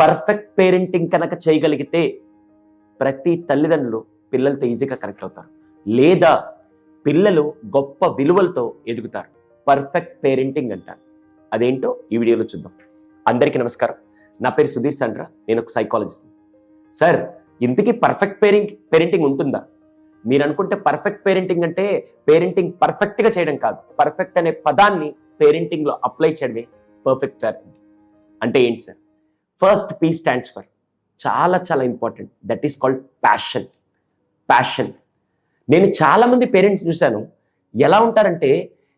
Perfect parenting కనుక చేయగలిగితే ప్రతి తల్లిదండ్రులు పిల్లలతో ఈజీగా కనెక్ట్ అవుతారు. లేదా పిల్లలు గొప్ప విలువలతో ఎదుగుతారు. పర్ఫెక్ట్ పేరెంటింగ్ అంటారు. అదేంటో ఈ వీడియోలో చూద్దాం. అందరికీ నమస్కారం. నా పేరు సుధీర్ సండ్రా. నేను ఒక సైకాలజిస్ట్ సార్ ఇంతకీ పర్ఫెక్ట్ పేరెంట్ పేరెంటింగ్ ఉంటుందా? మీరు అనుకుంటే పర్ఫెక్ట్ పేరెంటింగ్ అంటే పేరెంటింగ్ పర్ఫెక్ట్గా చేయడం కాదు. పర్ఫెక్ట్ అనే పదాన్ని పేరెంటింగ్లో అప్లై చేయడమే పర్ఫెక్ట్ పేరెంటింగ్ అంటే ఏంటి sir? First P stands for చాలా చాలా important that is called passion passion నేను చాలామంది పేరెంట్స్ చూశాను. ఎలా ఉంటారంటే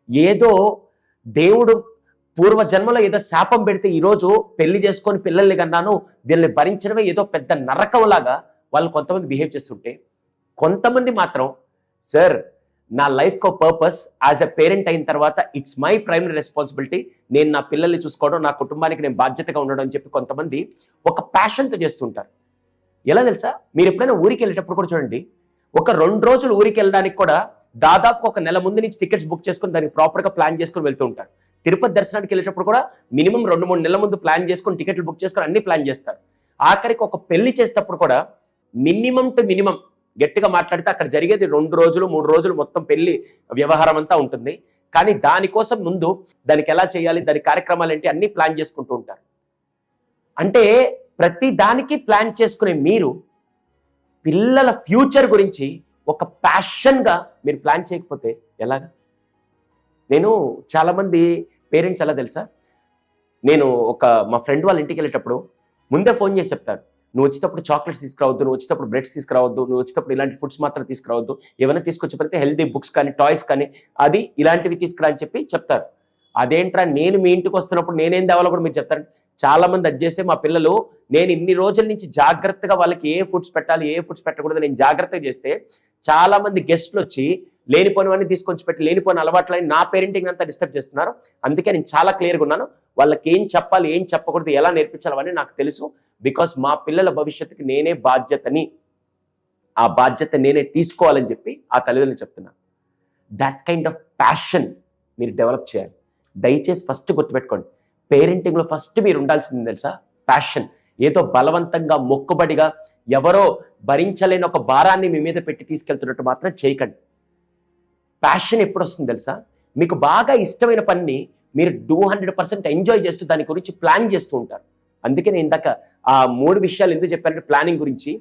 ఏదో దేవుడు పూర్వ జన్మలో ఏదో శాపం పెడితే ఈరోజు పెళ్ళి చేసుకొని పిల్లల్ని కన్నాను వీళ్ళని భరించడమే ఏదో పెద్ద నరకంలాగా వాళ్ళు కొంతమంది బిహేవ్ చేస్తుంటే కొంతమంది మాత్రం సార్ నా లైఫ్కి ఒక పర్పస్ యాజ్ ఎ పేరెంట్ అయిన తర్వాత ఇట్స్ మై ప్రైమరీ రెస్పాన్సిబిలిటీ నేను నా పిల్లల్ని చూసుకోవడం నా కుటుంబానికి నేను బాధ్యతగా ఉండడం అని చెప్పి కొంతమంది ఒక ప్యాషన్తో చేస్తుంటారు. ఎలా తెలుసా? మీరు ఎప్పుడైనా ఊరికి వెళ్ళేటప్పుడు కూడా చూడండి ఒక రెండు రోజులు ఊరికి వెళ్ళడానికి కూడా దాదాపు ఒక నెల ముందు నుంచి టికెట్స్ బుక్ చేసుకుని దానికి ప్రాపర్గా ప్లాన్ చేసుకుని వెళ్తూ ఉంటారు. తిరుపతి దర్శనానికి వెళ్ళేటప్పుడు కూడా మినిమం రెండు మూడు నెలల ముందు ప్లాన్ చేసుకుని టికెట్లు బుక్ చేసుకుని అన్ని ప్లాన్ చేస్తారు. ఆఖరికి ఒక పెళ్ళి చేసేటప్పుడు కూడా మినిమం టు మినిమం గట్టిగా మాట్లాడితే అక్కడ జరిగేది రెండు రోజులు మూడు రోజులు మొత్తం పెళ్ళి వ్యవహారం అంతా ఉంటుంది. కానీ దానికోసం ముందు దానికి ఎలా చేయాలి దాని కార్యక్రమాలు ఏంటి అన్ని ప్లాన్ చేసుకుంటూ ఉంటారు. అంటే ప్రతి దానికి ప్లాన్ చేసుకునే మీరు పిల్లల ఫ్యూచర్ గురించి ఒక ప్యాషన్గా మీరు ప్లాన్ చేయకపోతే ఎలాగా? నేను చాలామంది పేరెంట్స్ ఎలా తెలుసా? నేను ఒక మా ఫ్రెండ్ వాళ్ళ ఇంటికి వెళ్ళేటప్పుడు ముందే ఫోన్ చేసి చెప్తారు. నువ్వు వచ్చేటప్పుడు చాక్లెట్స్ తీసుకురావద్దు నువ్వు వచ్చేటప్పుడు బ్రెడ్స్ తీసుకురావద్దు నువ్వు వచ్చేటప్పుడు ఇలాంటి ఫుడ్స్ మాత్రం తీసుకురావద్దు. ఏమైనా తీసుకొచ్చేపోతే హెల్తీ బుక్స్ కానీ టాయ్స్ కానీ అది ఇలాంటివి తీసుకురా అని చెప్పి చెప్తారు. అదేంట్రా నేను మీ ఇంటికి వస్తున్నప్పుడు నేనేం తేవాలో కూడా మీరు చెప్తారు. చాలా మంది అది చేసే మా పిల్లలు నేను ఇన్ని రోజుల నుంచి జాగ్రత్తగా వాళ్ళకి ఏ ఫుడ్స్ పెట్టాలి ఏ ఫుడ్స్ పెట్టకూడదు నేను జాగ్రత్తగా చేస్తే చాలా మంది గెస్ట్లు వచ్చి లేనిపోనివన్నీ తీసుకొచ్చి పెట్టి లేనిపోని అలవాట్లని నా పేరెంటింగ్ అంతా డిస్టర్బ్ చేస్తున్నారు. అందుకే నేను చాలా క్లియర్గా ఉన్నాను. వాళ్ళకి ఏం చెప్పాలి ఏం చెప్పకూడదు ఎలా నేర్పించాలి నాకు తెలుసు. బికాస్ మా పిల్లల భవిష్యత్తుకి నేనే బాధ్యతని ఆ బాధ్యత నేనే తీసుకోవాలని చెప్పి ఆ తల్లిదండ్రులు చెప్తున్నా దట్ కైండ్ ఆఫ్ ప్యాషన్ మీరు డెవలప్ చేయాలి. దయచేసి ఫస్ట్ గుర్తుపెట్టుకోండి. పేరెంటింగ్లో ఫస్ట్ మీరు ఉండాల్సింది తెలుసా? ప్యాషన్ ఏదో బలవంతంగా మొక్కుబడిగా ఎవరో భరించలేని ఒక భారాన్ని మీ మీద పెట్టి తీసుకెళ్తున్నట్టు మాత్రం చేయకండి. ప్యాషన్ ఎప్పుడు వస్తుంది తెలుసా? మీకు బాగా ఇష్టమైన పనిని మీరు టూ హండ్రెడ్ పర్సెంట్ ఎంజాయ్ చేస్తూ దాని గురించి ప్లాన్ చేస్తూ ఉంటారు. అందుకే నేను ఇందాక ఆ మూడు విషయాలు ఎందుకు చెప్పానంటే ప్లానింగ్ గురించి.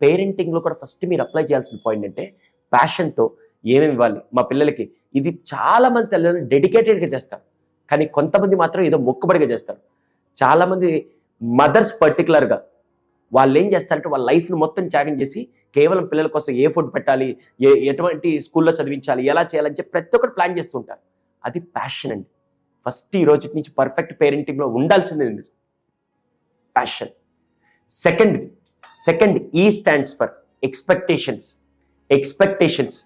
పేరెంటింగ్లో కూడా ఫస్ట్ మీరు అప్లై చేయాల్సిన పాయింట్ అంటే ప్యాషన్తో ఏమేమి ఇవ్వాలి? మా పిల్లలకి ఇది చాలామంది తల్లిదండ్రులు డెడికేటెడ్గా చేస్తారు. కానీ కొంతమంది మాత్రం ఏదో మొక్కుబడిగా చేస్తారు. చాలామంది మదర్స్ పర్టికులర్గా వాళ్ళు ఏం చేస్తారంటే వాళ్ళ లైఫ్ను మొత్తం త్యాగం చేసి కేవలం పిల్లల కోసం ఏ ఫుడ్ పెట్టాలి? ఏ ఎటువంటి స్కూల్లో చదివించాలి? ఎలా చేయాలని చెప్పి ప్రతి ఒక్కటి ప్లాన్ చేస్తుంటారు అది ప్యాషన్ అండి. ఫస్ట్ ఈ రోజు నుంచి పర్ఫెక్ట్ పేరెంటింగ్లో ఉండాల్సింది passion second second E stands for expectations expectations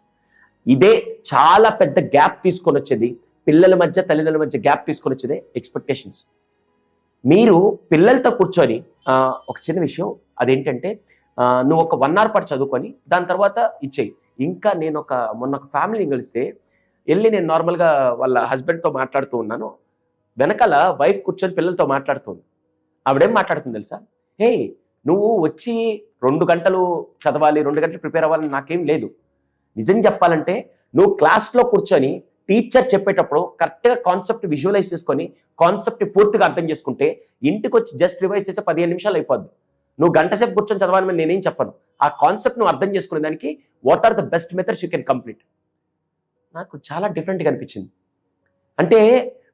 ఇదే చాలా పెద్ద గ్యాప్ తీసుకొని వచ్చేది. పిల్లల మధ్య తల్లిదండ్రుల మధ్య గ్యాప్ తీసుకొని వచ్చేదే ఎక్స్పెక్టేషన్స్ మీరు పిల్లలతో కూర్చొని ఒక చిన్న విషయం. అదేంటంటే నువ్వు ఒక వన్ అవర్ పాటు చదువుకొని దాని తర్వాత ఇచ్చేయి. ఇంకా నేను ఒక మొన్న ఒక ఫ్యామిలీని కలిస్తే వెళ్ళి నేను నార్మల్గా వాళ్ళ హస్బెండ్తో మాట్లాడుతూ ఉన్నాను. వెనకాల వైఫ్ కూర్చొని పిల్లలతో మాట్లాడుతుంది ఆవిడేం మాట్లాడుతుంది తెలుసా? హే నువ్వు వచ్చి రెండు గంటలు చదవాలి రెండు గంటలు ప్రిపేర్ అవ్వాలని నాకేం లేదు. నిజం చెప్పాలంటే నువ్వు క్లాస్లో కూర్చొని టీచర్ చెప్పేటప్పుడు కరెక్ట్గా కాన్సెప్ట్ విజువలైజ్ చేసుకొని కాన్సెప్ట్ పూర్తిగా అర్థం చేసుకుంటే ఇంటికి వచ్చి జస్ట్ రివైజ్ చేసే పదిహేను నిమిషాలు అయిపోద్ది. నువ్వు గంట సేపు కూర్చొని చదవాలని నేనేం చెప్పను. ఆ కాన్సెప్ట్ నువ్వు అర్థం చేసుకునే దానికి what are the best methods you can complete నాకు చాలా డిఫరెంట్గా అనిపించింది. అంటే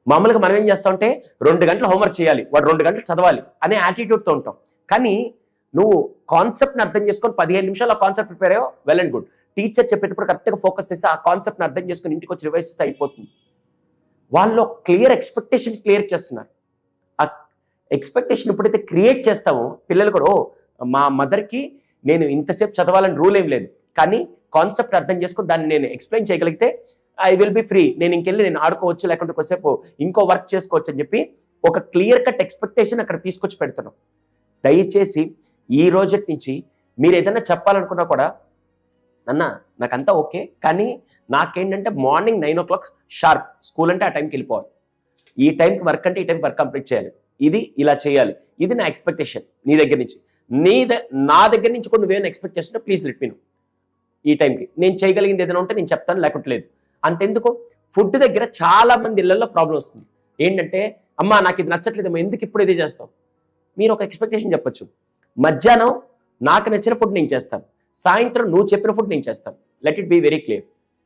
మామూలుగా మనం ఏం చేస్తామంటే రెండు గంటలు హోంవర్క్ చేయాలి వాడు రెండు గంటలు చదవాలి అనే యాటిట్యూడ్తో ఉంటాం. కానీ నువ్వు కాన్సెప్ట్ని అర్థం చేసుకొని పదిహేను నిమిషాలు ఆ కాన్సెప్ట్ ప్రిపేర్ అయ్యో వెల్ అండ్ గుడ్ టీచర్ చెప్పేటప్పుడు కరెక్ట్గా ఫోకస్ చేసి ఆ కాన్సెప్ట్ని అర్థం చేసుకొని ఇంటికి వచ్చి రివైజ్ చేస్తే అయిపోతుంది. వాళ్ళు క్లియర్ ఎక్స్పెక్టేషన్ క్లియర్ చేస్తున్నారు. ఆ ఎక్స్పెక్టేషన్ ఎప్పుడైతే క్రియేట్ చేస్తామో పిల్లలు కూడా ఓ మా మదర్కి నేను ఇంతసేపు చదవాలని రూల్ ఏం లేదు. కానీ కాన్సెప్ట్ అర్థం చేసుకుని దాన్ని నేను ఎక్స్ప్లెయిన్ చేయగలిగితే ఐ విల్ బి ఫ్రీ నేను ఇంకెళ్ళి నేను ఆడుకోవచ్చు లేకుంటే కొద్దిసేపు ఇంకో వర్క్ చేసుకోవచ్చు అని చెప్పి ఒక క్లియర్ కట్ ఎక్స్పెక్టేషన్ అక్కడ తీసుకొచ్చి పెడుతున్నాం. దయచేసి ఈ రోజటి నుంచి మీరు ఏదైనా చెప్పాలనుకున్నా కూడా అన్న నాకంతా ఓకే కానీ నాకేంటంటే morning nine o'clock sharp school అంటే ఆ టైంకి వెళ్ళిపోవాలి. ఈ టైంకి వర్క్ అంటే ఈ టైంకి వర్క్ కంప్లీట్ చేయాలి. ఇది ఇలా చేయాలి. ఇది నా ఎక్స్పెక్టేషన్ నీ దగ్గర నుంచి. నీ ద- నా దగ్గర నుంచి కొన్ని నువ్వేమైనా ఎక్స్పెక్ట్ చేస్తుంటే ప్లీజ్ లెట్ మీ ఈ టైంకి నేను చేయగలిగింది ఏదైనా ఉంటే నేను చెప్తాను లేకుంటే లేదు. అంతెందుకు? ఫుడ్ దగ్గర చాలా మంది ఇళ్ళలో ప్రాబ్లం వస్తుంది. ఏంటంటే అమ్మా నాకు ఇది నచ్చట్లేదు ఎందుకు ఇప్పుడు ఇదే చేస్తాం మీరు ఒక ఎక్స్పెక్టేషన్ చెప్పొచ్చు. మధ్యాహ్నం నాకు నచ్చిన ఫుడ్ నేను చేస్తాను. సాయంత్రం నువ్వు చెప్పిన ఫుడ్ నేను చేస్తాను. Let it be very clear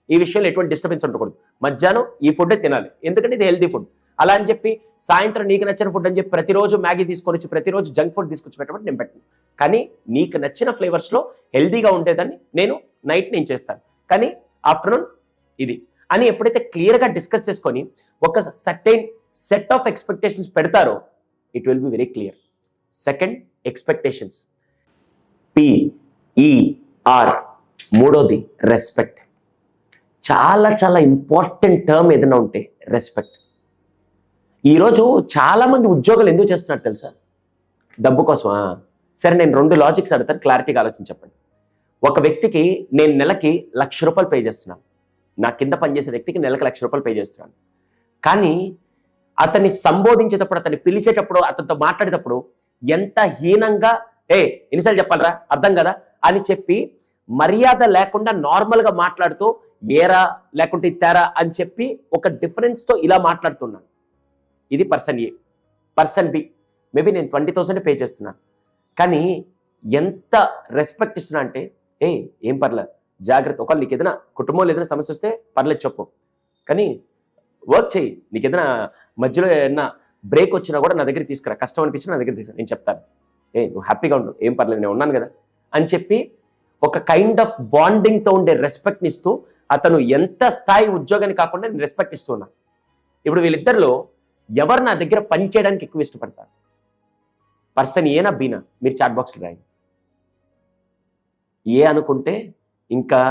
ఈ విషయంలో ఎటువంటి డిస్టర్బెన్స్ ఉండకూడదు. మధ్యాహ్నం ఈ ఫుడ్ తినాలి. ఎందుకంటే ఇది హెల్తీ ఫుడ్ అలా అని చెప్పి సాయంత్రం నీకు నచ్చిన ఫుడ్ అని చెప్పి ప్రతిరోజు మ్యాగీ తీసుకొని వచ్చి ప్రతిరోజు జంక్ ఫుడ్ తీసుకొచ్చి పెట్టబట్టి నేను పెట్టను. కానీ నీకు నచ్చిన ఫ్లేవర్స్లో హెల్దీగా ఉండేదాన్ని నేను నైట్ నేను చేస్తాను. కానీ ఆఫ్టర్నూన్ ఇది అని ఎప్పుడైతే క్లియర్గా డిస్కస్ చేసుకొని ఒక సర్టైన్ సెట్ ఆఫ్ ఎక్స్పెక్టేషన్స్ పెడతారో it will be very clear. Second expectations. PER మూడోది రెస్పెక్ట్. చాలా చాలా ఇంపార్టెంట్ టర్మ్ ఏదైనా ఉంటే రెస్పెక్ట్. ఈరోజు చాలామంది ఉద్యోగాలు ఎందుకు చేస్తున్నారు తెలుసా? డబ్బు కోసమా? సరే నేను రెండు లాజిక్స్ అడుగుతాను క్లారిటీగా ఆలోచించి చెప్పండి ఒక వ్యక్తికి నేను నెలకి లక్ష రూపాయలు పే చేస్తున్నాను నా కింద పనిచేసే వ్యక్తికి నెలకు లక్ష రూపాయలు పే చేస్తున్నాను. కానీ అతన్ని సంబోధించేటప్పుడు అతన్ని పిలిచేటప్పుడు అతనితో మాట్లాడేటప్పుడు ఎంత హీనంగా ఏ ఎన్నిసార్లు చెప్పాలరా? అర్థం కదా? అని చెప్పి మర్యాద లేకుండా నార్మల్గా మాట్లాడుతూ ఏరా లేకుంటే ఇత్తారా? అని చెప్పి ఒక డిఫరెన్స్తో ఇలా మాట్లాడుతున్నాను. ఇది person A. Person B. Maybe నేను ట్వంటీ థౌసండ్ పే చేస్తున్నాను. కానీ ఎంత రెస్పెక్ట్ ఇస్తున్నా అంటే ఏ ఏం పర్లేదు. జాగ్రత్త ఒకవేళ నీకు ఏదైనా కుటుంబంలో ఏదైనా సమస్య వస్తే పర్లేదు చెప్పు. కానీ వర్క్ చేయి. నీకు ఏదైనా మధ్యలో ఏదైనా బ్రేక్ వచ్చినా కూడా నా దగ్గర తీసుకురా. కష్టం అనిపించినా నా దగ్గర తీసుకురా. నేను చెప్తాను. ఏ నువ్వు హ్యాపీగా ఉండు. ఏం పర్లేదు. నేను ఉన్నాను కదా అని చెప్పి ఒక కైండ్ ఆఫ్ బాండింగ్తో ఉండే రెస్పెక్ట్ని ఇస్తూ అతను ఎంత స్థాయి ఉద్యోగాన్ని కాకుండా నేను రెస్పెక్ట్ ఇస్తున్నా ఇప్పుడు వీళ్ళిద్దరిలో ఎవరు నా దగ్గర పని చేయడానికి ఎక్కువ ఇష్టపడతారు? పర్సన్ ఏనా బీనా మీరు చాట్ బాక్స్లో రాయండి. ఏ అనుకుంటే ఇంకా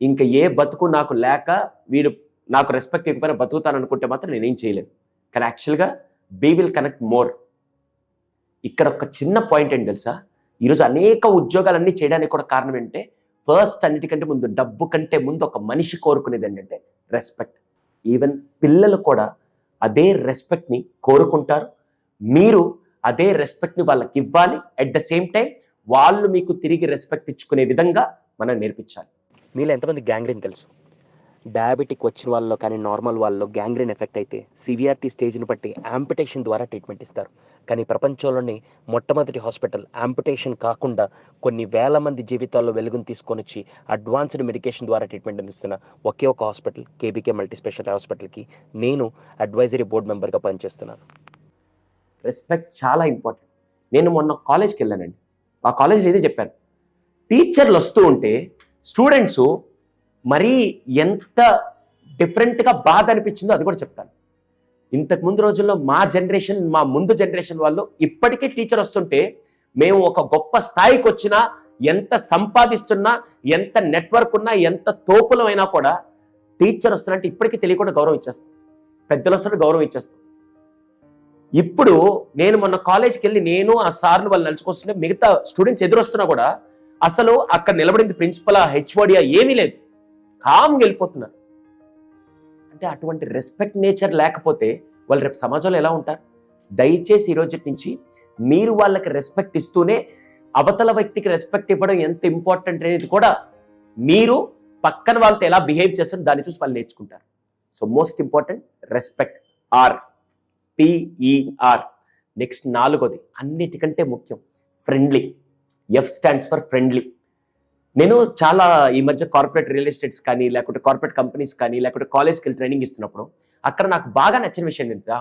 ఇంకా ఏ బతుకు నాకు లేక వీడు నాకు రెస్పెక్ట్ ఇవ్వకపోయినా బతుకుతాను అనుకుంటే మాత్రం నేనేం చేయలేను. కానీ యాక్చువల్గా బీ విల్ కనెక్ట్ మోర్ ఇక్కడ ఒక చిన్న పాయింట్ ఏంటి తెలుసా? ఈరోజు అనేక ఉద్యోగాలన్నీ చేయడానికి కూడా కారణం ఏంటంటే ఫస్ట్ అన్నిటికంటే ముందు డబ్బు కంటే ముందు ఒక మనిషి కోరుకునేది ఏంటంటే రెస్పెక్ట్ ఈవెన్ పిల్లలు కూడా అదే రెస్పెక్ట్ని కోరుకుంటారు. మీరు అదే రెస్పెక్ట్ని వాళ్ళకి ఇవ్వాలి. అట్ ద సేమ్ టైం వాళ్ళు మీకు తిరిగి రెస్పెక్ట్ ఇచ్చుకునే విధంగా మనం నేర్పించాలి. మీలో ఎంతమంది గ్యాంగ్రీన్ తెలుసు? డయాబెటిక్ వచ్చిన వాళ్ళలో కానీ నార్మల్ వాళ్ళలో గ్యాంగ్రీన్ ఎఫెక్ట్ అయితే సివిఆర్టీ స్టేజ్ని బట్టి ఆంపిటేషన్ ద్వారా ట్రీట్మెంట్ ఇస్తారు. కానీ ప్రపంచంలోని మొట్టమొదటి హాస్పిటల్ యాంపిటేషన్ కాకుండా కొన్ని వేల మంది జీవితాల్లో వెలుగును తీసుకొని వచ్చి అడ్వాన్స్డ్ మెడికేషన్ ద్వారా ట్రీట్మెంట్ అందిస్తున్న ఒకే ఒక హాస్పిటల్ కేబీకే మల్టీ స్పెషాలిటీ హాస్పిటల్కి నేను అడ్వైజరీ బోర్డు మెంబర్గా పనిచేస్తున్నాను. రెస్పెక్ట్ చాలా ఇంపార్టెంట్ నేను మొన్న కాలేజ్కి వెళ్ళానండి. ఆ కాలేజ్లో ఇదే చెప్పాను టీచర్లు వస్తూ ఉంటే స్టూడెంట్స్ మరీ ఎంత డిఫరెంట్గా బాధ అనిపించిందో అది కూడా చెప్తాను. ఇంతకు ముందు రోజుల్లో మా జనరేషన్ మా ముందు జనరేషన్ వాళ్ళు ఇప్పటికే టీచర్ వస్తుంటే మేము ఒక గొప్ప స్థాయికి వచ్చినా ఎంత సంపాదిస్తున్నా ఎంత నెట్వర్క్ ఉన్నా ఎంత తోపులమైనా కూడా టీచర్ వస్తున్నట్టు ఇప్పటికీ తెలియకుండా గౌరవం ఇచ్చేస్తాం. పెద్దలు వస్తున్నట్టు గౌరవం ఇచ్చేస్తాం. ఇప్పుడు నేను మొన్న కాలేజ్కి వెళ్ళి నేను ఆ సార్లు వాళ్ళు నలుచుకొస్తుంటే మిగతా స్టూడెంట్స్ ఎదురొస్తున్నా కూడా అసలు అక్కడ నిలబడింది ప్రిన్సిపల్ హెచ్ఓడియా ఏమీ లేదు. కామ్గా వెళ్ళిపోతున్నారు. అంటే అటువంటి రెస్పెక్ట్ నేచర్ లేకపోతే వాళ్ళు రేపు సమాజంలో ఎలా ఉంటారు? దయచేసి ఈ రోజు నుంచి మీరు వాళ్ళకి రెస్పెక్ట్ ఇస్తూనే అవతల వ్యక్తికి రెస్పెక్ట్ ఇవ్వడం ఎంత ఇంపార్టెంట్ అనేది కూడా మీరు పక్కన వాళ్ళతో ఎలా బిహేవ్ చేస్తారో దాన్ని చూసి వాళ్ళు నేర్చుకుంటారు. So most important respect R P E R next నాలుగోది అన్నిటికంటే ముఖ్యం friendly F stands for friendly నేను చాలా ఈ మధ్య కార్పొరేట్ రియల్ ఎస్టేట్స్ కానీ లేకుంటే కార్పొరేట్ కంపెనీస్ కానీ లేకుంటే కాలేజ్కి వెళ్ళి ట్రైనింగ్ ఇస్తున్నప్పుడు అక్కడ నాకు బాగా నచ్చిన విషయం ఏంటంటే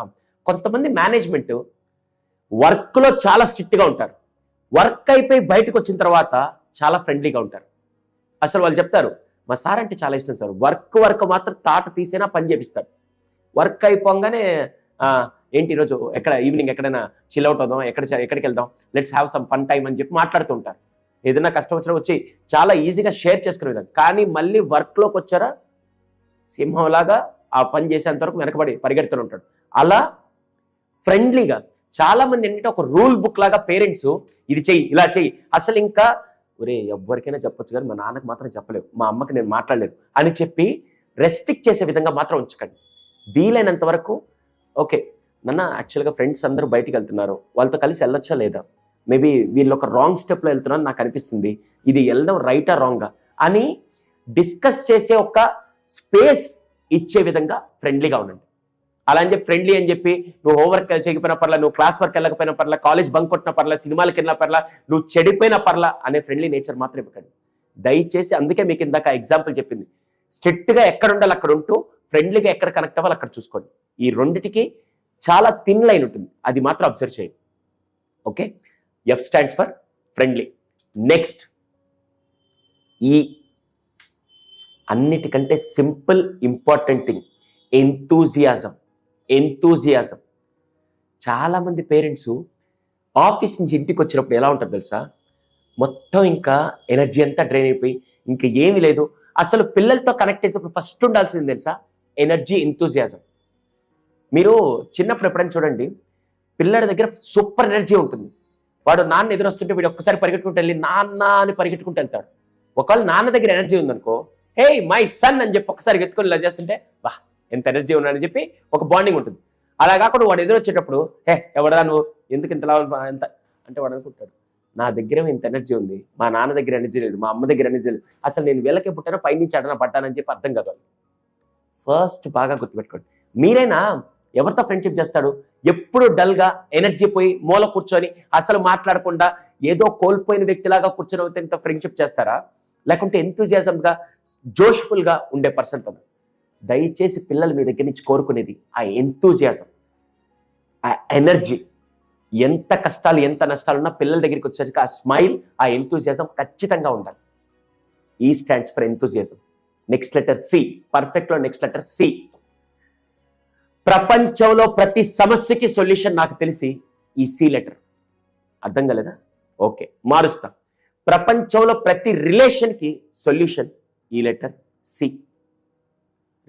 కొంతమంది మేనేజ్మెంట్ వర్క్లో చాలా స్ట్రిక్ట్గా ఉంటారు. వర్క్ అయిపోయి బయటకు వచ్చిన తర్వాత చాలా ఫ్రెండ్లీగా ఉంటారు. అసలు వాళ్ళు చెప్తారు మా సార్ అంటే చాలా ఇష్టం సార్. వర్క్ వర్క్ మాత్రం తాట తీసేనా పని చేపిస్తాడు వర్క్ అయిపోగానే ఏంటి ఈరోజు ఎక్కడ ఈవినింగ్ ఎక్కడైనా చిల్ అవుట్ అవుదాం ఎక్కడ ఎక్కడికి వెళ్దాం? Let's have some fun time అని చెప్పి మాట్లాడుతుంటారు ఏదైనా కష్టం వచ్చినా వచ్చి చాలా ఈజీగా షేర్ చేసుకునే విధంగా. కానీ మళ్ళీ వర్క్లోకి వచ్చారా? సింహంలాగా ఆ పని చేసేంత వరకు వెనకబడి పరిగెడుతూనే ఉంటాడు. అలా ఫ్రెండ్లీగా చాలా మంది ఏంటంటే ఒక రూల్ బుక్ లాగా పేరెంట్స్ ఇది చెయ్యి ఇలా చెయ్యి. అసలు ఇంకా ఒరే ఎవరికైనా చెప్పొచ్చు కానీ మా నాన్నకు మాత్రం చెప్పలేవు. మా అమ్మకి నేను మాట్లాడలేదు అని చెప్పి రెస్ట్రిక్ట్ చేసే విధంగా మాత్రం ఉంచకండి. వీలైనంత వరకు ఓకే. నన్న యాక్చువల్గా ఫ్రెండ్స్ అందరూ బయటికి వెళ్తున్నారు. వాళ్ళతో కలిసి వెళ్ళొచ్చా లేదా? మేబీ వీళ్ళు ఒక రాంగ్ స్టెప్లో వెళ్తున్నారు నాకు అనిపిస్తుంది. ఇది వెళ్ళడం రైటా రాంగా? అని డిస్కస్ చేసే ఒక స్పేస్ ఇచ్చే విధంగా ఫ్రెండ్లీగా ఉండండి. అలా అని చెప్పి ఫ్రెండ్లీ అని చెప్పి నువ్వు హోంవర్క్ చేయకపోయినా పర్లా నువ్వు క్లాస్ వర్క్ వెళ్ళకపోయినా పర్లా కాలేజ్ బంక్ కొట్టిన పర్లా సినిమాలకు వెళ్ళినా పర్లా నువ్వు చెడిపోయినా పర్లా అనే ఫ్రెండ్లీ నేచర్ మాత్రం ఇవ్వకండి. దయచేసి అందుకే మీకు ఇందాక ఎగ్జాంపుల్ చెప్పింది. స్ట్రిక్ట్గా ఎక్కడ ఉండాలి అక్కడ ఉంటూ ఫ్రెండ్లీగా ఎక్కడ కనెక్ట్ అవ్వాలి అక్కడ చూసుకోండి. ఈ రెండిటికి చాలా థిన్ లైన్ ఉంటుంది. అది మాత్రం అబ్జర్వ్ చేయండి. Okay F stands for friendly next E అన్నిటికంటే simple important thing enthusiasm enthusiasm చాలామంది పేరెంట్స్ ఆఫీస్ నుంచి ఇంటికి వచ్చినప్పుడు ఎలా ఉంటుంది తెలుసా? మొత్తం ఇంకా ఎనర్జీ అంతా డ్రైన్ అయిపోయి ఇంకా ఏమీ లేదు. అసలు పిల్లలతో కనెక్ట్ అయితే ఫస్ట్ ఉండాల్సింది తెలుసా? ఎనర్జీ ఎంతూజియాజం మీరు చిన్నప్పుడు ఎప్పుడైనా చూడండి పిల్లడి దగ్గర సూపర్ ఎనర్జీ ఉంటుంది. వాడు నాన్న ఎదురొస్తుంటే వీడు ఒక్కసారి పరిగెట్టుకుంటూ వెళ్ళి నాన్న అని పరిగెట్టుకుంటూ వెళ్తాడు. ఒకవేళ నాన్న దగ్గర ఎనర్జీ ఉందనుకో హే మై సన్ అని చెప్పి ఒకసారి ఎత్తుకొని ఇలా చేస్తుంటే వా ఎంత ఎనర్జీ ఉన్నాడని చెప్పి ఒక బాండింగ్ ఉంటుంది. అలా కాకుండా వాడు ఎదురొచ్చేటప్పుడు హే ఎవడరా నువ్వు? ఎందుకు ఇంతలా ఎంత అంటే వాడు అనుకుంటాడు నా దగ్గర ఇంత ఎనర్జీ ఉంది. మా నాన్న దగ్గర ఎనర్జీ లేదు. మా అమ్మ దగ్గర ఎనర్జీ లేదు. అసలు నేను వీళ్ళకే పుట్టానో పైనుంచి అడన పడ్డానని చెప్పి అర్థం కాదు ఫస్ట్ బాగా గుర్తుపెట్టుకోండి. మీరైనా ఎవరితో ఫ్రెండ్షిప్ చేస్తాడు? ఎప్పుడు డల్గా ఎనర్జీ పోయి మూల కూర్చొని అసలు మాట్లాడకుండా ఏదో కోల్పోయిన వ్యక్తిలాగా కూర్చొని వ్యక్తితో ఫ్రెండ్షిప్ చేస్తారా? లేకుంటే ఎంతూజియాజంగా జోష్ఫుల్గా ఉండే పర్సన్తో దయచేసి పిల్లలు మీ దగ్గర నుంచి కోరుకునేది ఆ ఎంతూజియాజం ఆ ఎనర్జీ ఎంత కష్టాలు ఎంత నష్టాలు ఉన్నా పిల్లల దగ్గరికి వచ్చేసరికి ఆ స్మైల్ ఆ ఎంతూజియాజం ఖచ్చితంగా ఉండాలి. E stands for enthusiasm next letter C పర్ఫెక్ట్లో next letter C ప్రపంచంలో ప్రతి సమస్యకి సొల్యూషన్ నాకు తెలిసి ఈ సి లెటర్. అర్థం కాలేదా? ఓకే మారుస్తాం. ప్రపంచంలో ప్రతి రిలేషన్కి సొల్యూషన్ ఈ letter C.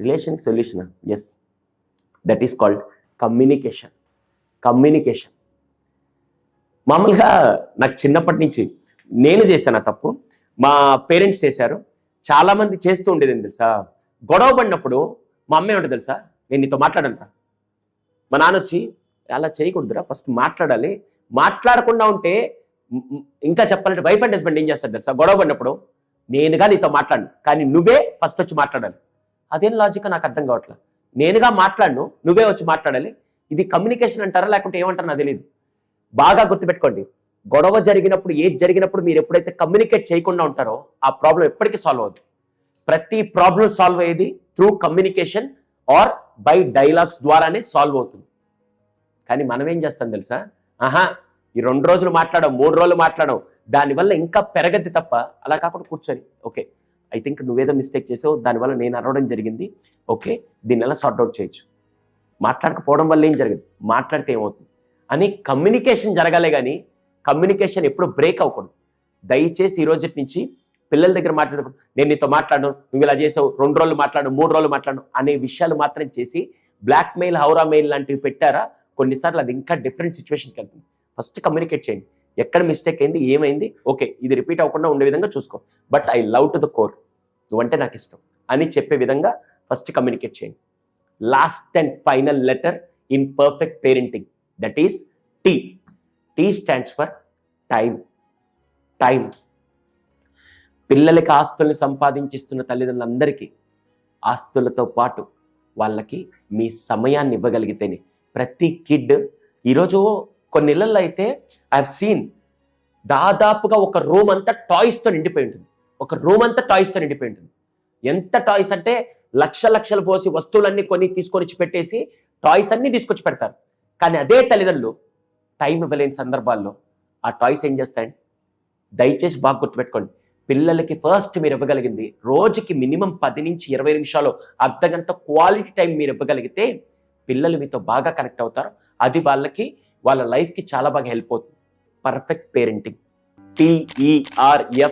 రిలేషన్కి solution? Yes. That is called communication. Communication. మామూలుగా నాకు చిన్నప్పటి నుంచి నేను చేశాను తప్పు. మా పేరెంట్స్ చేశారు. చాలామంది చేస్తూ ఉండేది తెలుసా? గొడవ పడినప్పుడు మా అమ్మ ఏమంటుంది తెలుసా? నేను నీతో మాట్లాడనురా. మా నాన్న వచ్చి అలా చేయకూడదురా ఫస్ట్ మాట్లాడాలి. మాట్లాడకుండా ఉంటే ఇంకా చెప్పాలంటే వైఫ్ అండ్ హస్బెండ్ ఏం చేస్తారు తెలుసా? గొడవ పడినప్పుడు నేనుగా నీతో మాట్లాడను. కానీ నువ్వే ఫస్ట్ వచ్చి మాట్లాడాలి. అదేం లాజిక్ నాకు అర్థం కావట్లేదు నేనుగా మాట్లాడను నువ్వే వచ్చి మాట్లాడాలి. ఇది కమ్యూనికేషన్ అంటారా లేకుంటే ఏమంటారో నాకు తెలియదు బాగా గుర్తుపెట్టుకోండి. గొడవ జరిగినప్పుడు ఏది జరిగినప్పుడు మీరు ఎప్పుడైతే కమ్యూనికేట్ చేయకుండా ఉంటారో ఆ ప్రాబ్లం ఎప్పటికీ సాల్వ్ అవుతుంది ప్రతి ప్రాబ్లం సాల్వ్ అయ్యేది through communication or by dialogues ద్వారానే సాల్వ్ అవుతుంది. కానీ మనం ఏం చేస్తాం తెలుసా? ఆహా ఈ రెండు రోజులు మాట్లాడడం మూడు రోజులు మాట్లాడడం దానివల్ల ఇంకా పెరగద్ది తప్ప అలా కాకుండా కూర్చొని. ఓకే ఐ థింక్ నువ్వేదో మిస్టేక్ చేసావు దానివల్ల నేను అరవడం జరిగింది. ఓకే దీన్ని ఎలా సార్ట్అవుట్ చేయొచ్చు? మాట్లాడకపోవడం వల్ల ఏం జరగదు. మాట్లాడితే ఏమవుతుంది? అని కమ్యూనికేషన్ జరగాలే కానీ కమ్యూనికేషన్ ఎప్పుడు బ్రేక్ అవ్వకూడదు. దయచేసి ఈ రోజు నుంచి పిల్లల దగ్గర మాట్లాడేటప్పుడు నేను నీతో మాట్లాడను నువ్వు ఇలా చేసావు రెండు రోజులు మాట్లాడు మూడు రోజులు మాట్లాడు అనే విషయాలు మాత్రం చేసి బ్లాక్ మెయిల్ హౌరా మెయిల్ లాంటివి పెట్టారా? కొన్నిసార్లు అది ఇంకా డిఫరెంట్ సిచ్యువేషన్కి వెళ్తుంది. ఫస్ట్ కమ్యూనికేట్ చేయండి. ఎక్కడ మిస్టేక్ అయింది ఏమైంది? ఓకే ఇది రిపీట్ అవ్వకుండా ఉండే విధంగా చూసుకో. But I love to the core నువ్వంటే నాకు ఇష్టం అని చెప్పే విధంగా ఫస్ట్ కమ్యూనికేట్ చేయండి. Last and final letter in perfect parenting that is T T stands for time time పిల్లలకి ఆస్తుల్ని సంపాదించిస్తున్న తల్లిదండ్రులందరికీ ఆస్తులతో పాటు వాళ్ళకి మీ సమయాన్ని ఇవ్వగలిగితేనే. ప్రతి కిడ్ ఈరోజు కొన్ని ఇళ్ళల్లో అయితే ఐ సీన్ దాదాపుగా ఒక రూమ్ అంతా టాయ్స్తో నిండిపోయి ఉంటుంది. ఒక రూమ్ అంతా టాయ్స్తో నిండిపోయి ఉంటుంది. ఎంత టాయ్స్ అంటే లక్ష లక్షలు పోసి వస్తువులన్నీ కొని తీసుకొని వచ్చి పెట్టేసి టాయ్స్ అన్నీ తీసుకొచ్చి పెడతారు. కానీ అదే తల్లిదండ్రులు టైం ఇవ్వలేని సందర్భాల్లో ఆ టాయ్స్ ఏం చేస్తాయండి? దయచేసి బాగా గుర్తుపెట్టుకోండి. పిల్లలకి ఫస్ట్ మీరు ఇవ్వగలిగింది. రోజుకి మినిమం పది నుంచి ఇరవై నిమిషాలు అర్ధ గంట క్వాలిటీ టైం మీరు ఇవ్వగలిగితే పిల్లలు మీతో బాగా కనెక్ట్ అవుతారు. అది వాళ్ళకి వాళ్ళ లైఫ్కి చాలా బాగా హెల్ప్ అవుతుంది. పర్ఫెక్ట్ పేరెంటింగ్ టిఈఆర్ఎఫ్ఈసిటి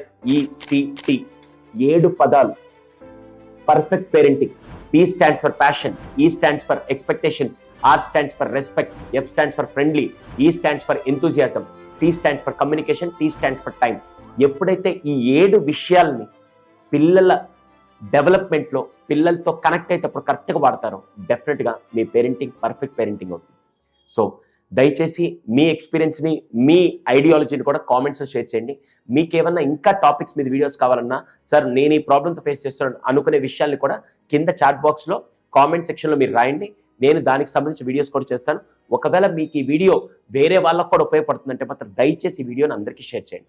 ఏడు పదాలు. Perfect parenting P stands for passion ఈ stands for expectations are stands for respect F stands for friendly ఈ stands for enthusiasm C stands for communication tea stands for time ఎప్పుడైతే ఈ ఏడు విషయాల్ని పిల్లల డెవలప్మెంట్లో పిల్లలతో కనెక్ట్ అయ్యేటప్పుడు కరెక్ట్గా వాడతారో డెఫినెట్గా మీ పేరెంటింగ్ పర్ఫెక్ట్ పేరెంటింగ్ అవుతుంది సో దయచేసి మీ ఎక్స్పీరియన్స్ని మీ ఐడియాలజీని కూడా కామెంట్స్లో షేర్ చేయండి. మీకు ఏమన్నా ఇంకా టాపిక్స్ మీద వీడియోస్ కావాలన్నా సార్ నేను ఈ ప్రాబ్లంతో ఫేస్ చేస్తున్నాను అనుకునే విషయాల్ని కూడా కింద చాట్ బాక్స్లో కామెంట్ సెక్షన్లో మీరు రాయండి. నేను దానికి సంబంధించి వీడియోస్ కూడా చేస్తాను. ఒకవేళ మీకు ఈ వీడియో వేరే వాళ్ళకు కూడా ఉపయోగపడుతుందంటే మాత్రం దయచేసి ఈ వీడియోని అందరికీ షేర్ చేయండి.